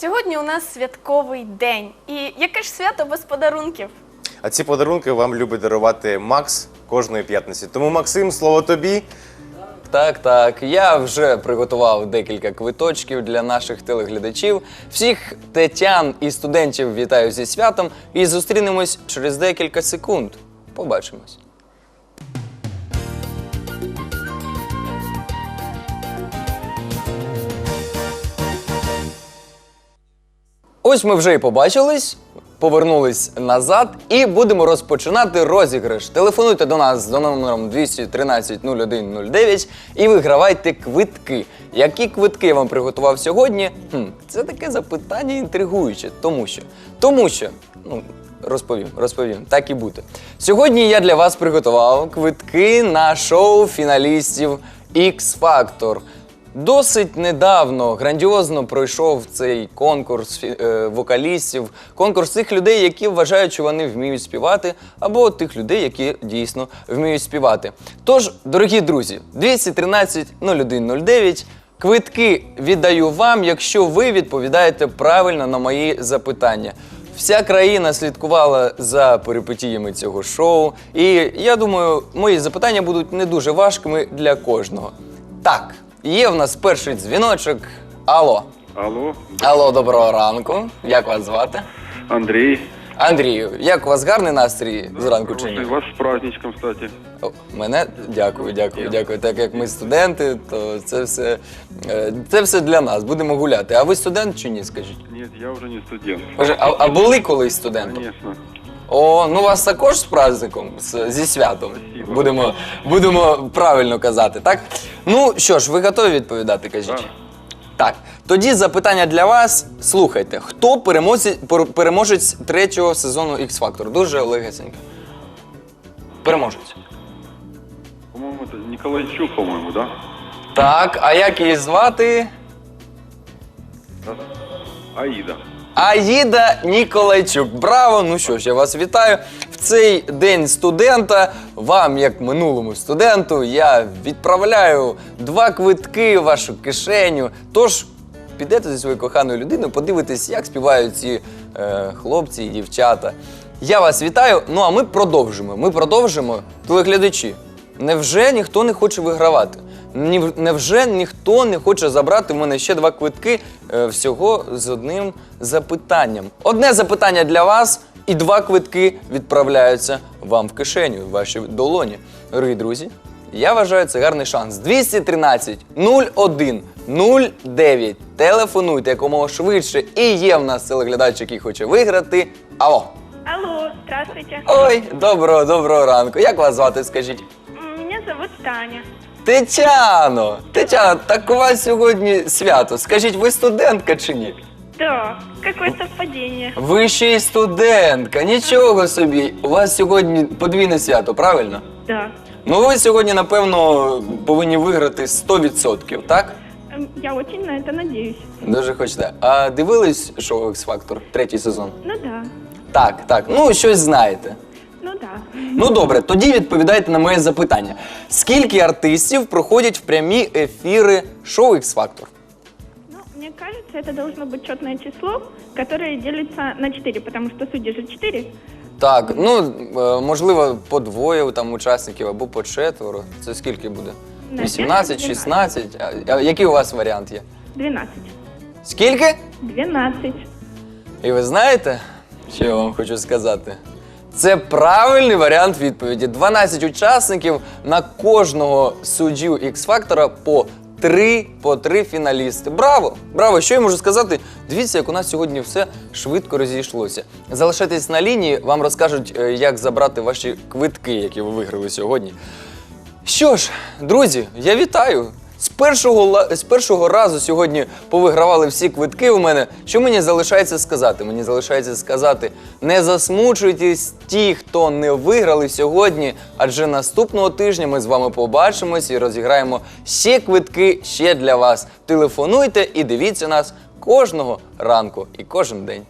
Сьогодні у нас святковий день. І яке ж свято без подарунків? А ці подарунки вам любить дарувати Макс кожної п'ятниці. Тому, Максим, слово тобі. Так, так. Я вже приготував декілька квиточків для наших телеглядачів. Всіх тетян і студентів вітаю зі святом і зустрінемось через декілька секунд. Побачимось. Ось ми вже і побачились, повернулись назад і будемо розпочинати розіграш. Телефонуйте до нас за номером 213 0109 і вигравайте квитки. Які квитки я вам приготував сьогодні? Хм, це таке запитання інтригуюче, тому що. Тому що. Ну, Розповім, розповім, так і буде. Сьогодні я для вас приготував квитки на шоу фіналістів X Factor. Досить недавно грандіозно пройшов цей конкурс е, вокалістів, конкурс тих людей, які вважають, що вони вміють співати, або тих людей, які дійсно вміють співати. Тож, дорогі друзі, 213 0109 квитки віддаю вам, якщо ви відповідаєте правильно на мої запитання. Вся країна слідкувала за перипетіями цього шоу, і я думаю, мої запитання будуть не дуже важкими для кожного. Так, є в нас перший дзвіночок. Алло. Алло, Алло, доброго ранку. Як вас звати? Андрей. Андрію, як у вас гарний настрій зранку чи ні? Вас с праздничком, кстати. О, мене дякую, дякую, дякую. Так як ми студенти, то це все, е, це все для нас. Будемо гуляти. А ви студент чи ні? Скажіть? Нет, я уже не студент. А, а були колись студентом? Конечно. О, ну вас також з праздником, з- зі святом. Будемо, будемо правильно казати, так? Ну що ж, ви готові відповідати, кажіть? Так. Так. Тоді запитання для вас. Слухайте, хто переможець, пер- переможець третього сезону X Factor? Дуже легесенько. Переможець. По-моему, это Николайчук, по-моему, да? Так, а як її звати? Аида. Аїда Ніколайчук. Браво! Ну що ж, я вас вітаю. В цей день студента, вам, як минулому студенту, я відправляю два квитки в вашу кишеню. Тож підете зі своєю коханою людиною, подивитесь, як співають ці е, хлопці і дівчата. Я вас вітаю. Ну а ми продовжимо. Ми продовжимо телеглядачі. Невже ніхто не хоче вигравати? Ні- Невже ніхто не хоче забрати в мене ще два квитки е, всього з одним запитанням? Одне запитання для вас, і два квитки відправляються вам в кишеню, в ваші долоні. Дорогі друзі, я вважаю це гарний шанс. 213 01 09. Телефонуйте якомога швидше. І є в нас телеглядач, який хоче виграти. Алло. Алло, здравствуйте. Ой, доброго, доброго ранку. Як вас звати, скажіть? М, Меня зовут Таня. Тетяно! Тетяно, так у вас сьогодні свято. Скажіть, ви студентка чи ні? Да, какое совпадение. Ви ще й студентка, нічого собі. У вас сьогодні подвійне свято, правильно? Да. Ну ви сьогодні, напевно, повинні виграти 100%, так? М, Я очень на это надеюсь. Дуже хочете. А дивились шоу X Factor, третій сезон? Ну да, Так, так. Ну, щось знаєте. Ну да. Ну добре, тоді відповідайте на моє запитання. Скільки артистів проходять в прямі ефіри шоу X Factor? Ну, мне кажется, это должно быть четное число, которое делится на 4, потому что судьи же 4. Так, ну е, можливо, по двоє там учасників або по четверо. Це скільки буде? Наверно, 18, 16? А, а який у вас варіант є? 12. Скільки? 12. І ви знаєте, що я вам хочу сказати? Це правильний варіант відповіді. 12 учасників на кожного суддю X-фактора по три, по три фіналісти. Браво! Браво! Що я можу сказати? Дивіться, як у нас сьогодні все швидко розійшлося. Залишайтесь на лінії, вам розкажуть, е, як забрати ваші квитки, які ви виграли сьогодні. Що ж, друзі, я вітаю. З першого, з першого разу сьогодні повигравали всі квитки у мене. Що мені залишається сказати? Мені залишається сказати: не засмучуйтесь ті, хто не виграли сьогодні, адже наступного тижня ми з вами побачимось і розіграємо ще квитки ще для вас. Телефонуйте і дивіться нас кожного ранку і кожен день.